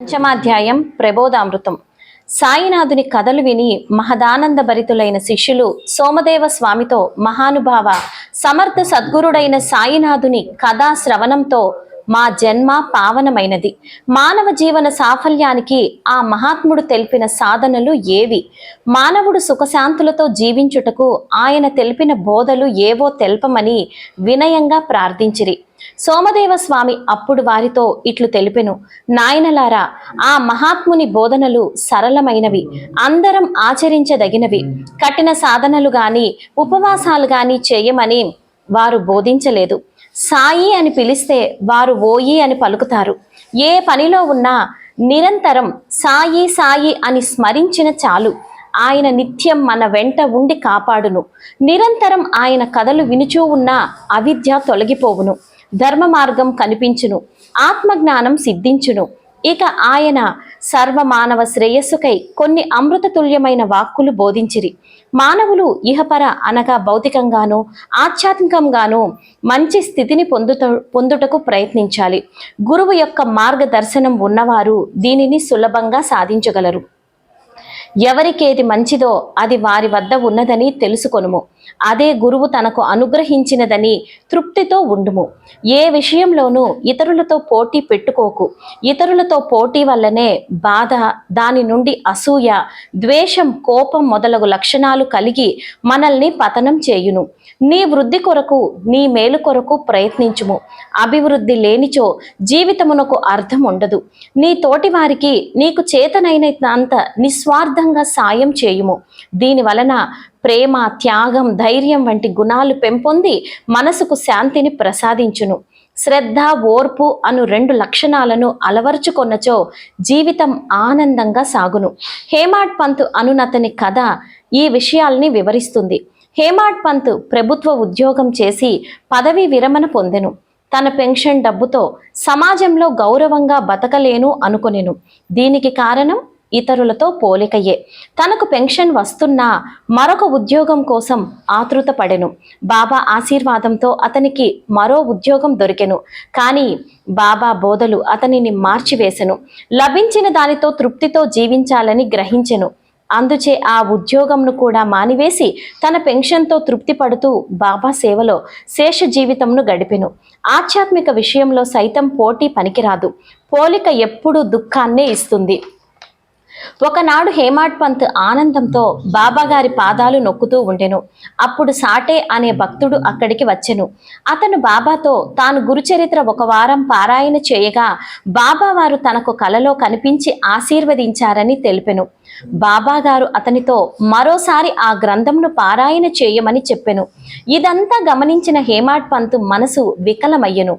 పంచమాధ్యాయం ప్రబోధామృతం. సాయినాథుని కథలు విని మహదానంద భరితులైన శిష్యులు సోమదేవ స్వామితో మహానుభావ సమర్థ సద్గురుడైన సాయినాథుని కథా శ్రవణంతో మా జన్మ పావనమైనది. మానవ జీవన సాఫల్యానికి ఆ మహాత్ముడు తెలిపిన సాధనలు ఏవి? మానవుడు సుఖశాంతులతో జీవించుటకు ఆయన తెలిపిన బోధలు ఏవో తెల్పమని వినయంగా ప్రార్థించిరి. సోమదేవ స్వామి అప్పుడు వారితో ఇట్లు తెలిపెను. నాయనలారా ఆ మహాత్ముని బోధనలు సరళమైనవి అందరం ఆచరించదగినవి. కఠిన సాధనలు గాని ఉపవాసాలు గాని చేయమని వారు బోధించలేదు. సాయి అని పిలిస్తే వారు ఓయి అని పలుకుతారు. ఏ పనిలో ఉన్నా నిరంతరం సాయి సాయి అని స్మరించిన చాలు. ఆయన నిత్యం మన వెంట ఉండి కాపాడును. నిరంతరం ఆయన కథలు వినుచూ ఉన్న అవిద్య తొలగిపోవును. ధర్మ మార్గం కనిపించును ఆత్మజ్ఞానం సిద్ధించును. ఇక ఆయన సర్వమానవ శ్రేయస్సుకై కొన్ని అమృతతుల్యమైన వాక్కులు బోధించిరి. మానవులు ఇహపర అనగా భౌతికంగాను ఆధ్యాత్మికంగాను మంచి స్థితిని పొందుట పొందుటకు ప్రయత్నించాలి. గురువు యొక్క మార్గదర్శనం ఉన్నవారు దీనిని సులభంగా సాధించగలరు. ఎవరికేది మంచిదో అది వారి వద్ద ఉన్నదని తెలుసుకొనుము. అదే గురువు తనకు అనుగ్రహించినదని తృప్తితో ఉండుము. ఏ విషయంలోనూ ఇతరులతో పోటీ పెట్టుకోకు. ఇతరులతో పోటీ వల్లనే బాధ దాని నుండి అసూయ ద్వేషం కోపం మొదలగు లక్షణాలు కలిగి మనల్ని పతనం చేయును. నీ వృద్ధి కొరకు నీ మేలు కొరకు ప్రయత్నించుము. అభివృద్ధి లేనిచో జీవితమునకు అర్థం ఉండదు. నీ తోటి వారికి నీకు చేతనైనంత నిస్వార్థంగా సాయం చేయుము. దీని వలన ప్రేమ త్యాగం ధైర్యం వంటి గుణాలు పెంపొంది మనసుకు శాంతిని ప్రసాదించును. శ్రద్ధ ఓర్పు అను రెండు లక్షణాలను అలవర్చుకొన్నచో జీవితం ఆనందంగా సాగును. హేమాడ్ పంత్ అనునతని కథ ఈ విషయాల్ని వివరిస్తుంది. హేమాడ్ పంత్ ప్రభుత్వ ఉద్యోగం చేసి పదవి విరమణ పొందెను. తన పెన్షన్ డబ్బుతో సమాజంలో గౌరవంగా బతకలేను అనుకొనెను. దీనికి కారణం ఇతరులతో పోలికయే. తనకు పెన్షన్ వస్తున్నా మరొక ఉద్యోగం కోసం ఆతృత పడెను బాబా ఆశీర్వాదంతో అతనికి మరో ఉద్యోగం దొరికెను. కానీ బాబా బోధలు అతనిని మార్చివేశెను లభించిన దానితో తృప్తితో జీవించాలని గ్రహించెను. అందుచే ఆ ఉద్యోగంను కూడా మానివేసి తన పెన్షన్తో తృప్తి పడుతూ బాబా సేవలో శేష జీవితంను గడిపెను. ఆధ్యాత్మిక విషయంలో సైతం పోటీ పనికిరాదు. పోలిక ఎప్పుడూ దుఃఖాన్నే ఇస్తుంది. ఒకనాడు హేమాడ్ పంత్ ఆనందంతో బాబాగారి పాదాలు నొక్కుతూ ఉండెను. అప్పుడు సాటే అనే భక్తుడు అక్కడికి వచ్చెను. అతను బాబాతో తాను గురుచరిత్ర ఒక వారం పారాయణ చేయగా బాబా వారు తనకు కలలో కనిపించి ఆశీర్వదించారని తెలిపెను. బాబాగారు అతనితో మరోసారి ఆ గ్రంథంను పారాయణ చేయమని చెప్పెను. ఇదంతా గమనించిన హేమాడ్ పంత్ మనసు వికలమయ్యెను.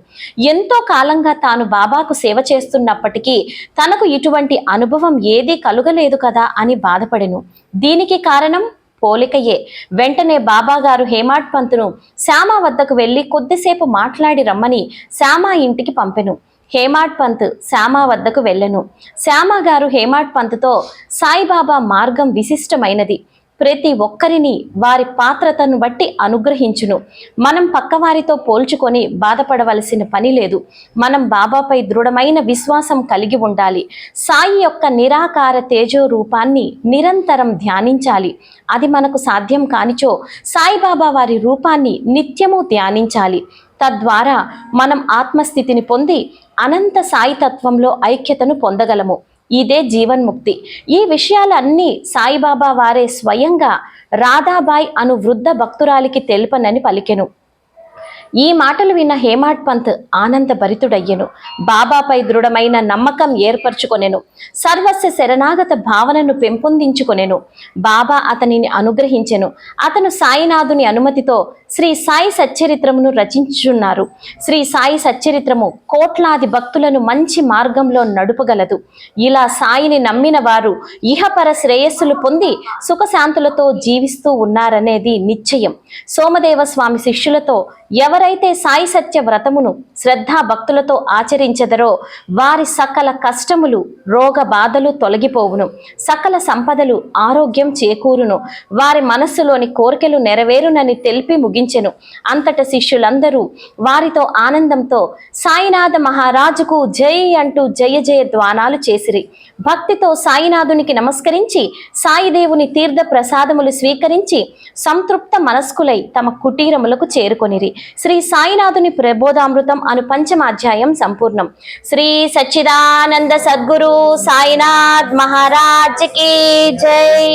ఎంతో కాలంగా తాను బాబాకు సేవ చేస్తున్నప్పటికీ తనకు ఇటువంటి అనుభవం ఏదీ కలుగలేదు కదా అని బాధపడెను. దీనికి కారణం పోలికయే. వెంటనే బాబాగారు హేమాడ్ పంతును శ్యామ వద్దకు వెళ్ళి కొద్దిసేపు మాట్లాడి రమ్మని శ్యామ ఇంటికి పంపెను. హేమాడ్ పంత్ శ్యామ వద్దకు వెళ్ళెను. శ్యామ గారు హేమాడ్ పంత్తో సాయిబాబా మార్గం విశిష్టమైనది. ప్రతి ఒక్కరిని వారి పాత్రతను బట్టి అనుగ్రహించును. మనం పక్కవారితో పోల్చుకొని బాధపడవలసిన పని లేదు. మనం బాబాపై దృఢమైన విశ్వాసం కలిగి ఉండాలి. సాయి యొక్క నిరాకార తేజో రూపాన్ని నిరంతరం ధ్యానించాలి. అది మనకు సాధ్యం కానిచో సాయిబాబా వారి రూపాన్ని నిత్యము ధ్యానించాలి. తద్వారా మనం ఆత్మస్థితిని పొంది అనంత సాయితత్వంలో ఐక్యతను పొందగలము. ఇదే జీవన్ముక్తి. ఈ విషయాలన్నీ సాయిబాబా వారే స్వయంగా రాధాబాయ్ అను వృద్ధ భక్తురాలికి తెలుపనని పలికెను. ఈ మాటలు విన్న హేమాడ్ పంత్ ఆనంద భరితుడయ్యను. బాబాపై దృఢమైన నమ్మకం ఏర్పరచుకొనెను. సర్వస్వ శరణాగత భావనను పెంపొందించుకొనెను. బాబా అతనిని అనుగ్రహించెను. అతను సాయినాథుని అనుమతితో శ్రీ సాయి సచ్చరిత్రమును రచించున్నారు శ్రీ సాయి సచ్చరిత్రము కోట్లాది భక్తులను మంచి మార్గంలో నడుపగలదు. ఇలా సాయిని నమ్మిన వారు ఇహపర శ్రేయస్సులు పొంది సుఖశాంతులతో జీవిస్తూ ఉన్నారనేది నిశ్చయం. సోమదేవ స్వామి శిష్యులతో ఎవరు ఎవరైతే సాయి సత్య వ్రతమును శ్రద్ధా భక్తులతో ఆచరించెదరో వారి సకల కష్టములు రోగ బాధలు తొలగిపోవును. సకల సంపదలు ఆరోగ్యం చేకూరును. వారి మనస్సులోని కోరికలు నెరవేరునని తెలిపి ముగించెను. అంతట శిష్యులందరూ వారితో ఆనందంతో సాయినాథ మహారాజుకు జై అంటూ జయ జయ ద్వానాలు చేసిరి. భక్తితో సాయినాథునికి నమస్కరించి సాయిదేవుని తీర్థ ప్రసాదములు స్వీకరించి సంతృప్త మనస్కులై తమ కుటీరములకు చేరుకొనిరి. శ్రీ సాయినాథుని ప్రబోధామృతం అను పంచమాధ్యాయం సంపూర్ణం. శ్రీ సచ్చిదానంద సద్గురు సాయినాథ్ మహారాజ్కి జై.